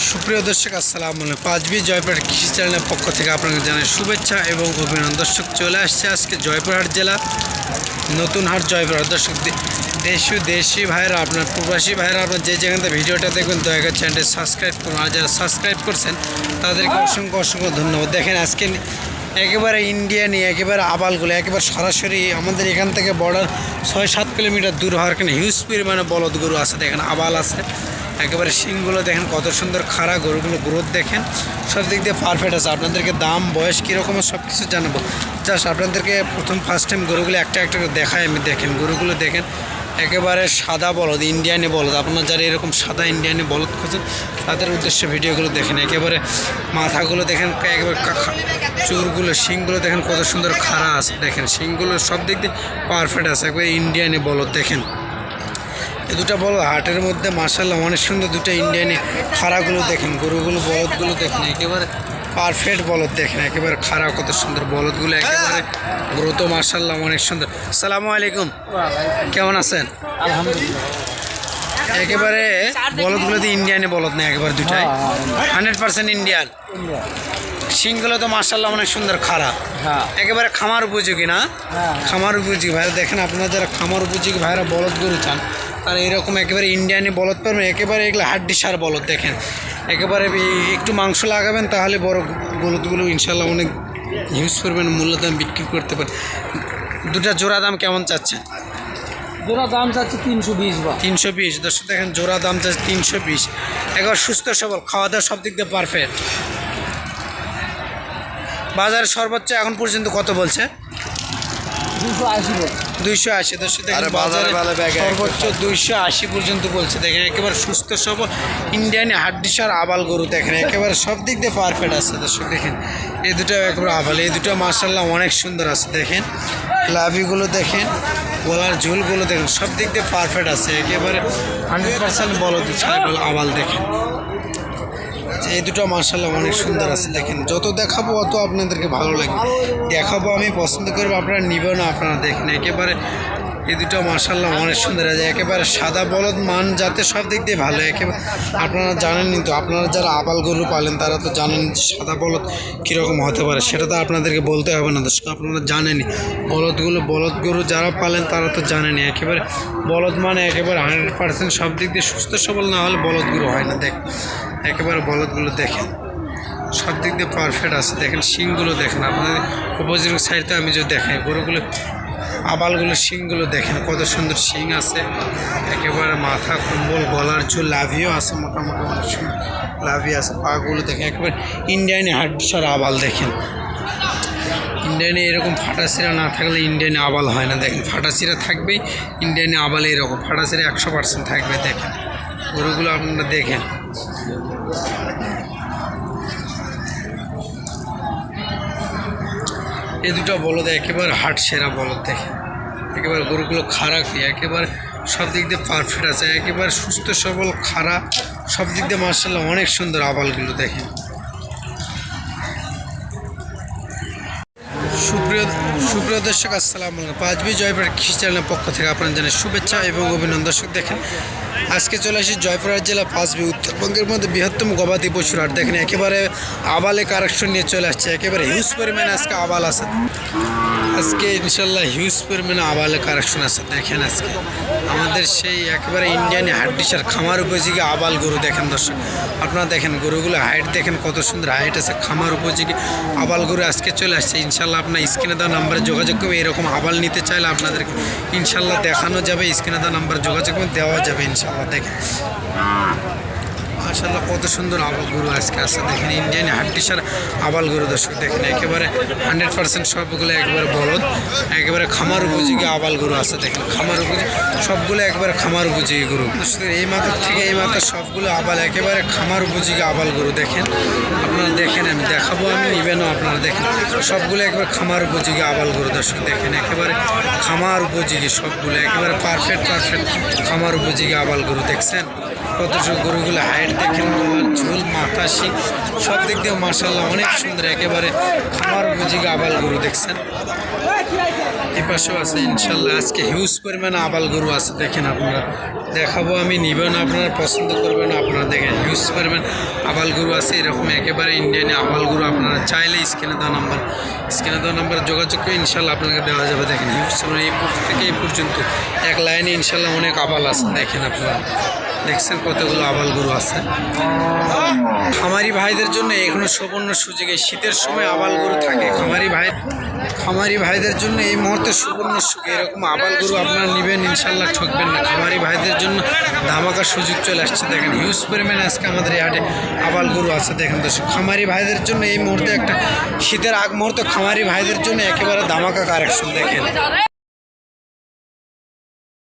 সুপ্রিয় দর্শক, আসসালাম পাঁচবি জয়পুরহাট কৃষি চ্যানেলের পক্ষ থেকে আপনাকে জানাই শুভেচ্ছা এবং অভিনন্দন দর্শক চলে আসছে আজকে জয়পুরহাট জেলা। নতুন হাট জয়পুরহাট। দর্শক, দে- দেশীয় দেশি ভাইরা আপনার প্রবাসী ভাইরা আপনার যে যেখান থেকে ভিডিওটা দেখবেন, দয়া করে চ্যানেলটি সাবস্ক্রাইব করুন। আর যারা সাবস্ক্রাইব করছেন, তাদেরকে অসংখ্য অসংখ্য ধন্যবাদ। দেখেন, আজকে একেবারে ইন্ডিয়ানি একেবারে আবালগুলো, একেবারে সরাসরি আমাদের এখান থেকে বর্ডার ছয় সাত কিলোমিটার দূর হওয়ার কারণে হিউজ পরিমাণে বলদ গরু আছে। দেখেন, আবাল আছে। একেবারে শিংগুলো দেখেন, কত সুন্দর খাড়া গরুগুলো গ্রোথ দেখেন। সব দিক দিয়ে পারফেক্ট আছে। আপনাদেরকে দাম, বয়স কীরকম সব কিছু জানাব। জাস্ট আপনাদেরকে প্রথম ফার্স্ট টাইম গরুগুলো একটা একটা দেখাই, আমি দেখেন, গরুগুলো দেখেন, একেবারে সাদা বলদ ইন্ডিয়ানি বলদ। আপনার যারা এরকম সাদা ইন্ডিয়ানি বলদ খোঁজেন, তাদের উদ্দেশ্যে ভিডিওগুলো দেখেন। একেবারে মাথাগুলো দেখেন, একেবারে চুরগুলো শিংগুলো দেখেন, কত সুন্দর খাড়া আছে। দেখেন, শিংগুলো সব দিক দিয়ে পারফেক্ট আছে। একবারে ইন্ডিয়ানি বলদ, দেখেন। দুটো বড় হাটের মধ্যে মার্শাল্লাহ অনেক সুন্দর দুটো ইন্ডিয়ানি খাড়াগুলো দেখেন গরুগুলো বলদগুলো দেখেন একেবারে পারফেক্ট বলদ দেখেন একেবারে খাড়া কত সুন্দর বলদগুলো একেবারে গ্রোথ মার্শাল্লাহ অনেক সুন্দর। সালামু আলাইকুম। কেমন আছেন? আলহামদুলিল্লাহ। একেবারে বলদগুলো তো ইন্ডিয়ানি বলদ না একেবারে দুটাই। হ্যাঁ, হান্ড্রেড পার্সেন্ট ইন্ডিয়ান শিংগুলো তো মার্শাল্লাহ অনেক সুন্দর খাড়া। হ্যাঁ। একেবারে খামার উপযোগী না? হ্যাঁ। খামার উপযোগী। ভাইরা দেখেন আপনারা যারা খামার উপযোগী ভাইরা বলদ গরু চান তারা এরকম একেবারে ইন্ডিয়ানি বলদ পারবেন একেবারে এগুলো হাড্ডি সার বলদ দেখেন। একেবারে একটু মাংস লাগাবেন তাহলে বড় বলদগুলো ইনশাল্লাহ অনেক ইউজ করবেন মূল্য দাম বিক্রি করতে পারেন দুটা জোড়া দাম কেমন চাচ্ছেন? জোড়া দাম চাচ্ছে তিনশো বিশ বা তিনশো বিশ। দর্শক দেখেন জোড়া দাম চাচ্ছে তিনশো বিশ। একবার সুস্থ সবল খাওয়া দাওয়া সব দিক দিয়ে পারফেক্ট বাজারে সর্বোচ্চ এখন পর্যন্ত কত বলছে? দুইশো আশি দর্শক দেখেন আরে বাজারে সর্বোচ্চ দুইশো আশি পর্যন্ত বলছে। দেখেন একেবারে সুস্থ সবল ইন্ডিয়ানি হাড্ডিসার আবাল গরু দেখেন একেবারে সব দিক দিয়ে পারফেক্ট আছে। দর্শক দেখেন এই দুটো একেবারে আবাল এই দুটো মার্শাল্লাহ অনেক সুন্দর আছে। দেখেন লাভিগুলো দেখেন গলার ঝুলগুলো দেখেন সব দিক দিয়ে পারফেক্ট আছে। একেবারে হান্ড্রেড পার্সেন্ট বলো আবাল দেখেন। এই দুটো মার্শাল্লাহ অনেক সুন্দর আছে। দেখেন, যত দেখাবো অত আপনাদেরকে ভালো লাগে দেখাবো আমি, পছন্দ করব আপনারা নিবেন না আপনারা, দেখেন, একেবারে এই দুটো মার্শাল্লাহ অনেক সুন্দর আছে। একেবারে সাদা বলদ মান যাতে সব দিক দিয়ে ভালো, একেবারে আপনারা জানেনই তো আপনারা যারা আবাল গরু পালেন, তারা তো জানেন যে সাদা বলদ কীরকম হতে পারে। সেটা তো আপনাদেরকে বলতে হবে না, দর্শক, আপনারা জানেনই। বলদগুলো, বলদ গরু যারা পালেন, তারা তো জানেনই। একেবারে বলদ মানে একেবারে হান্ড্রেড পার্সেন্ট সব দিক দিয়ে সুস্থ সবল না হলে বলদ গরু হয় না। দেখ একেবারে বলদগুলো দেখেন। সব দিক দিয়ে পারফেক্ট আছে। দেখেন শিংগুলো দেখেন। আপনাদের অপোজিট সাইডে আমি যদি দেখাই, গরুগুলো, আবালগুলো শিংগুলো দেখেন। কত সুন্দর শিং আছে। একেবারে মাথা কুম্বল গলার চুল, লাভিও আছে মোটামুটি, অনেক সুন্দর লাভি আছে। পাগুলো দেখেন, একেবারে ইন্ডিয়ানি হাড্ডিসার আবাল দেখেন। ইন্ডিয়ানে এরকম ফাটাচিরা না থাকলে ইন্ডিয়ানে আবাল হয় না। দেখেন, ফাটাচিরা থাকবেই ইন্ডিয়ানে আবাল এরকম। ফাটাচিরা একশো পার্সেন্ট থাকবে, দেখেন। গরুগুলো আপনারা দেখেন এই দুটো বলদ একেবারে হাট সেরা বলদ দেখেন একেবারে গরুগুলো খারাপ একেবারে সব দিক দিয়ে পারফেক্ট আছে। একেবারে সুস্থ, সবল, খাড়া, সব দিক দিয়ে মার্শাল্লাহ অনেক সুন্দর আবালগুলো দেখেন সুপ্রিয় সুপ্রিয় দর্শক, আসসালাম পাঁচবি জয়পুর চ্যানেলের পক্ষ থেকে আপনার জানাই শুভেচ্ছা এবং অভিনন্দন। দর্শক দেখেন আজকে চলে আসি জয়পুরহাট জেলা পাঁচবি উত্তরবঙ্গের মধ্যে বৃহত্তম গবাদি পশুর হাট। দেখেন, একেবারে আবালে কারেকশন নিয়ে চলে আসছে, একেবারে হিউজ পরিমাণে আজকে আবাল আছে। আজকে ইনশাল্লাহ হিউজ পরিমাণে আবালে কারেকশন আছে। দেখেন আজকে, আমাদের সেই একেবারে ইন্ডিয়ানি হাড্ডিসার খামার উপযোগী আবাল গরু। দেখেন দর্শক, আপনারা দেখেন গরুগুলো হাইট দেখেন কত সুন্দর হাইট আছে, খামার উপযোগী আবাল গরু আজকে চলে আসছে। ইনশাল্লাহ আপনার স্ক্রিনে দেওয়া নাম্বারে যোগাযোগ করবে এরকম আবাল নিতে চাইলে আপনাদেরকে ইনশাল্লাহ দেখানো যাবে, স্ক্রিনে দেওয়া নাম্বারে যোগাযোগ দেওয়া যাবে ইনশাল্লাহ দেখেন মাশাল্লাহ কত সুন্দর আবাল গরু আজকে আছে। দেখেন ইন্ডিয়ান হাড্ডিসার আবাল গরু দর্শক, দেখেন একেবারে হান্ড্রেড পার্সেন্ট সবগুলো একেবারে বলদ, একেবারে খামার উপযোগী আবাল গরু আছে। দেখেন খামার উপযোগী, সবগুলো একেবারে খামার উপযোগী গরু। এই মাথার থেকে এই মাথার সবগুলো আবাল, একেবারে খামার উপযোগী আবাল গরু। দেখেন, আপনারা দেখেন, আমি দেখাবো, আমি ইভেনও আপনারা দেখেন। সবগুলো একেবারে খামার উপযোগী আবাল গরু দর্শক, দেখেন একেবারে খামার উপযোগী সবগুলো, একেবারে পারফেক্ট পারফেক্ট খামার উপযোগী আবাল গরু। দেখছেন কত গরুগুলো হাইট দেখেন ঝুল মাথা শিং সব দিক দিয়ে মার্শাল্লাহ অনেক সুন্দর, একেবারে খামার উপযোগী আবাল গরু দেখছেন। এই পাশেও আছে ইনশাল্লাহ আজকে হিউজ পরিমাণে আবাল গরু আছে, দেখেন আপনারা। দেখাবো আমি নিবেন আপনারা পছন্দ করবেন আপনারা দেখেন হিউজ পরিমাণ আবাল গরু আছে, এরকম একেবারে ইন্ডিয়ানে আবাল গরু, আপনারা চাইলে স্ক্রিনে দেওয়া নাম্বার, স্ক্রিনে দেওয়া নাম্বার যোগাযোগ করে ইনশাল্লাহ আপনাকে দেওয়া যাবে, দেখেন হিউজ এই থেকে এই পর্যন্ত, এক লাইনে ইনশাল্লাহ অনেক আবাল আছে, দেখেন আপনারা। দেখছেন কতগুলো আবাল গরু আছে? খামারি ভাইদের জন্য এখনও সুবর্ণ সুযোগ শীতের সময় আবাল গরু থাকে। খামারি ভাই, খামারি ভাইদের জন্য এই মুহূর্তে সুবর্ণ সুযোগ এরকম আবাল গরু আপনারা নেবেন ইনশাল্লাহ ঠকবেন না। খামারি ভাইদের জন্য ধামাকার সুযোগ চলে আসছে। দেখেন হিউজ পরিমাণে আজকে আমাদের এই আবাল গরু আছে। দেখেন দর্শক, খামারি ভাইদের জন্য এই মুহূর্তে একটা শীতের আগ মুহূর্তে খামারি ভাইদের জন্য একেবারে ধামাকা কারেকশন দেখেন।